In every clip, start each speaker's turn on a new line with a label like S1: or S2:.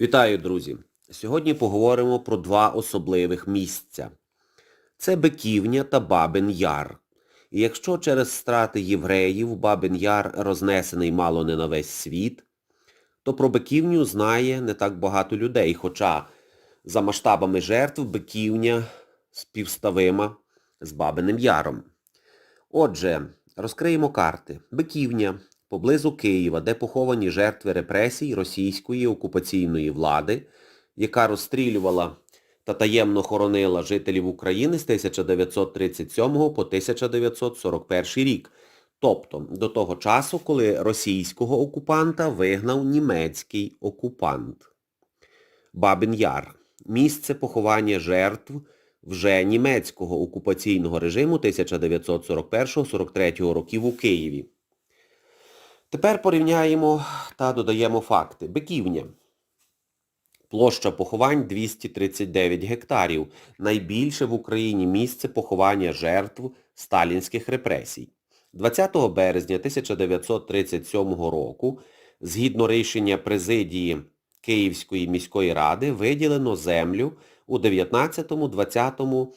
S1: Вітаю, друзі! Сьогодні поговоримо про два особливих місця. Це Биківня та Бабин Яр. І якщо через страти євреїв Бабин Яр рознесений мало не на весь світ, то про Биківню знає не так багато людей, хоча за масштабами жертв Биківня співставима з Бабиним Яром. Отже, розкриємо карти. Биківня поблизу Києва, де поховані жертви репресій російської окупаційної влади, яка розстрілювала та таємно хоронила жителів України з 1937 по 1941 рік. Тобто до того часу, коли російського окупанта вигнав німецький окупант. Бабин Яр. Місце поховання жертв вже німецького окупаційного режиму 1941-43 років у Києві. Тепер порівняємо та додаємо факти. Биківня. Площа поховань 239 гектарів. Найбільше в Україні місце поховання жертв сталінських репресій. 20 березня 1937 року, згідно рішення президії Київської міської ради, виділено землю у 19-20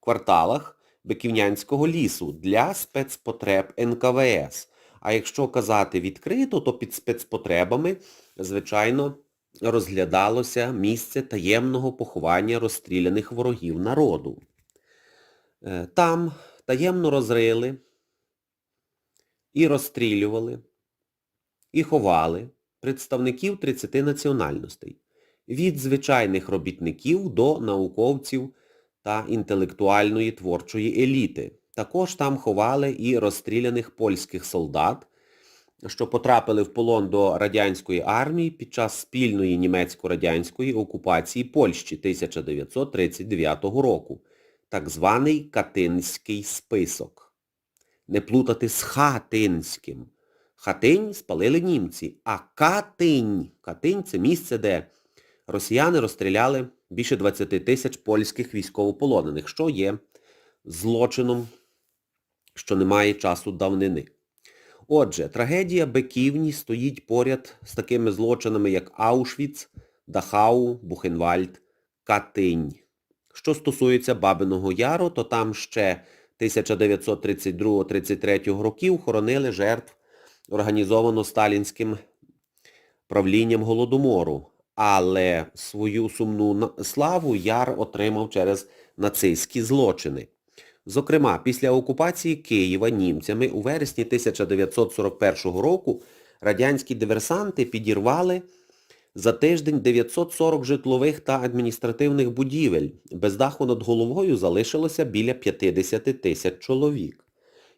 S1: кварталах Биківнянського лісу для спецпотреб НКВС. А якщо казати відкрито, то під спецпотребами, звичайно, розглядалося місце таємного поховання розстріляних ворогів народу. Е, Там таємно розрили і розстрілювали, і ховали представників 30 національностей, від звичайних робітників до науковців та інтелектуальної творчої еліти. Також там ховали і розстріляних польських солдат, що потрапили в полон до радянської армії під час спільної німецько-радянської окупації Польщі 1939 року, так званий Катинський список. Не плутати з Хатинським. Хатинь спалили німці, а Катинь, Катинь це місце, де росіяни розстріляли більше 20 тисяч польських військовополонених, що є злочином, що не має часу давнини. Отже, трагедія Беківні стоїть поряд з такими злочинами, як Аушвіц, Дахау, Бухенвальд, Катинь. Що стосується Бабиного Яру, то там ще 1932-33 років хоронили жертв організовано сталінським правлінням Голодомору. Але свою сумну славу Яр отримав через нацистські злочини. Зокрема, після окупації Києва німцями у вересні 1941 року радянські диверсанти підірвали за тиждень 940 житлових та адміністративних будівель. Без даху над головою залишилося біля 50 тисяч чоловік.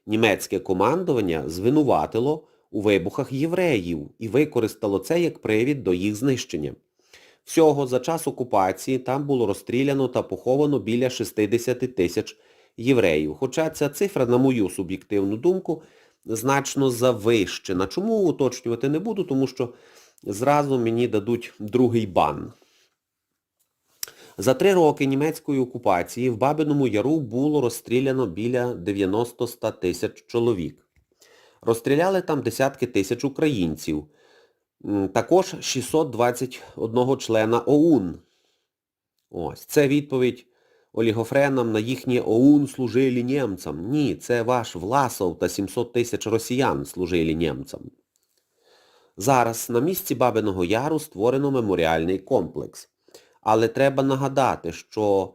S1: Німецьке командування звинуватило у вибухах євреїв і використало це як привід до їх знищення. Всього за час окупації там було розстріляно та поховано біля 60 тисяч євреїв. Хоча ця цифра, на мою суб'єктивну думку, значно завищена. Чому уточнювати не буду, тому що зразу мені дадуть другий бан. За три роки німецької окупації в Бабиному Яру було розстріляно біля 90-100 тисяч чоловік. Розстріляли там десятки тисяч українців. Також 621 члена ОУН. Ось, це відповідь олігофренам на їхнє ОУН служили німцям. Ні, це ваш Власов та 700 тисяч росіян служили німцям. Зараз на місці Бабиного Яру створено меморіальний комплекс. Але треба нагадати, що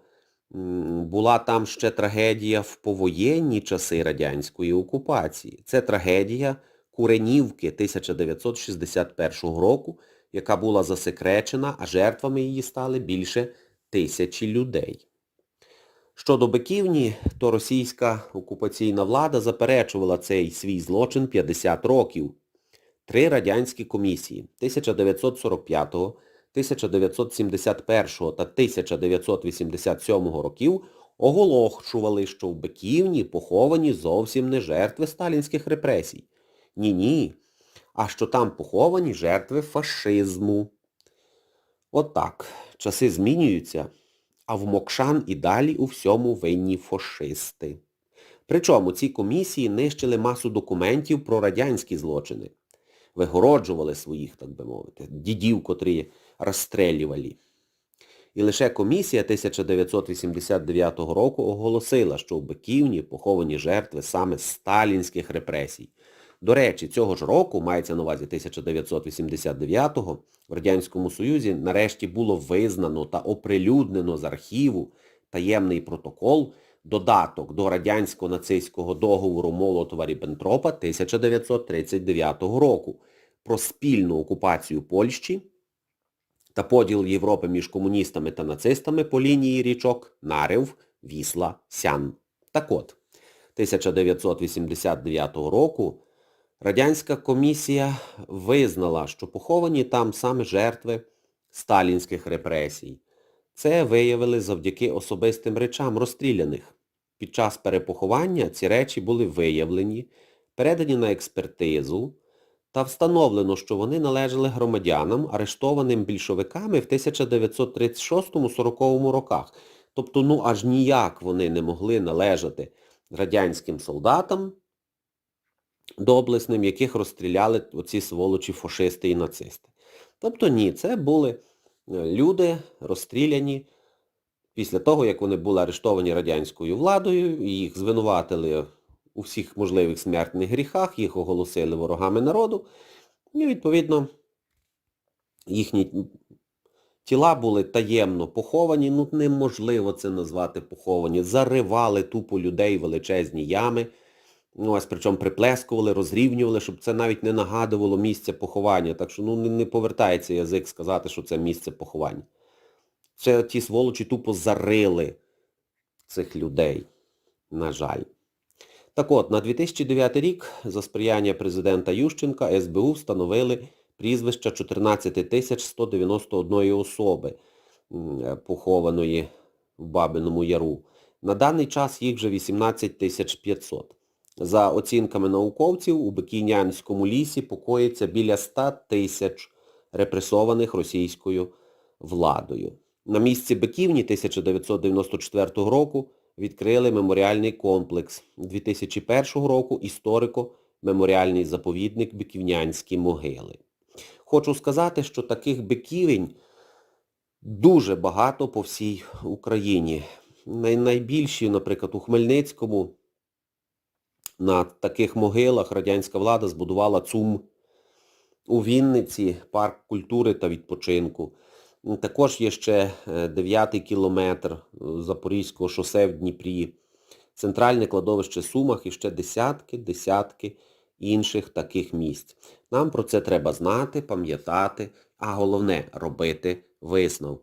S1: була там ще трагедія в повоєнні часи радянської окупації. Це трагедія Куренівки 1961 року, яка була засекречена, а жертвами її стали більше тисячі людей. Щодо Биківні, то російська окупаційна влада заперечувала цей свій злочин 50 років. Три радянські комісії 1945, 1971 та 1987 років оголошували, що в Биківні поховані зовсім не жертви сталінських репресій. Ні-ні, а що там поховані жертви фашизму. Отак, часи змінюються, а в Мокшан і далі у всьому винні фашисти. Причому ці комісії нищили масу документів про радянські злочини. вигороджували своїх, так би мовити, дідів, котрі розстрілювали. І лише комісія 1989 року оголосила, що в Биківні поховані жертви саме сталінських репресій. До речі, цього ж року, мається на увазі 1989-го, в Радянському Союзі нарешті було визнано та оприлюднено з архіву таємний протокол, додаток до радянсько-нацистського договору Молотова-Ріббентропа 1939 року про спільну окупацію Польщі та поділ Європи між комуністами та нацистами по лінії річок Нарев, Вісла, Сян. Так от, 1989 року Радянська комісія визнала, що поховані там саме жертви сталінських репресій. Це виявили завдяки особистим речам розстріляних. Під час перепоховання ці речі були виявлені, передані на експертизу, та встановлено, що вони належали громадянам, арештованим більшовиками в 1936-40 роках. Тобто, ну аж ніяк вони не могли належати радянським солдатам доблесним, яких розстріляли оці сволочі фашисти і нацисти. Тобто ні, це були е, люди розстріляні після того, як вони були арештовані радянською владою, їх звинуватили у всіх можливих смертних гріхах, їх оголосили ворогами народу, і, відповідно, їхні тіла були таємно поховані, ну неможливо це назвати поховані, заривали тупо людей величезні ями, ну, ось причому приплескували, розрівнювали, щоб це навіть не нагадувало місце поховання. Так що ну, не, повертається язик сказати, що це місце поховання. Це ті сволочі тупо зарили цих людей, на жаль. Так от, на 2009 рік за сприяння президента Ющенка СБУ встановили прізвища 14 191 особи, похованої в Бабиному Яру. На даний час їх вже 18 500. За оцінками науковців, у Бикінянському лісі покоїться біля 100 тисяч репресованих російською владою. На місці Биківні 1994 року відкрили меморіальний комплекс. 2001 року історико-меморіальний заповідник Биківнянські могили. Хочу сказати, що таких биківень дуже багато по всій Україні. Найбільші, наприклад, у Хмельницькому на таких могилах радянська влада збудувала ЦУМ. У Вінниці парк культури та відпочинку. Також є ще е, дев'ятий кілометр е, Запорізького шосе в Дніпрі, центральне кладовище Сумах і ще десятки, десятки інших таких місць. Нам про це треба знати, пам'ятати, а головне робити висновки.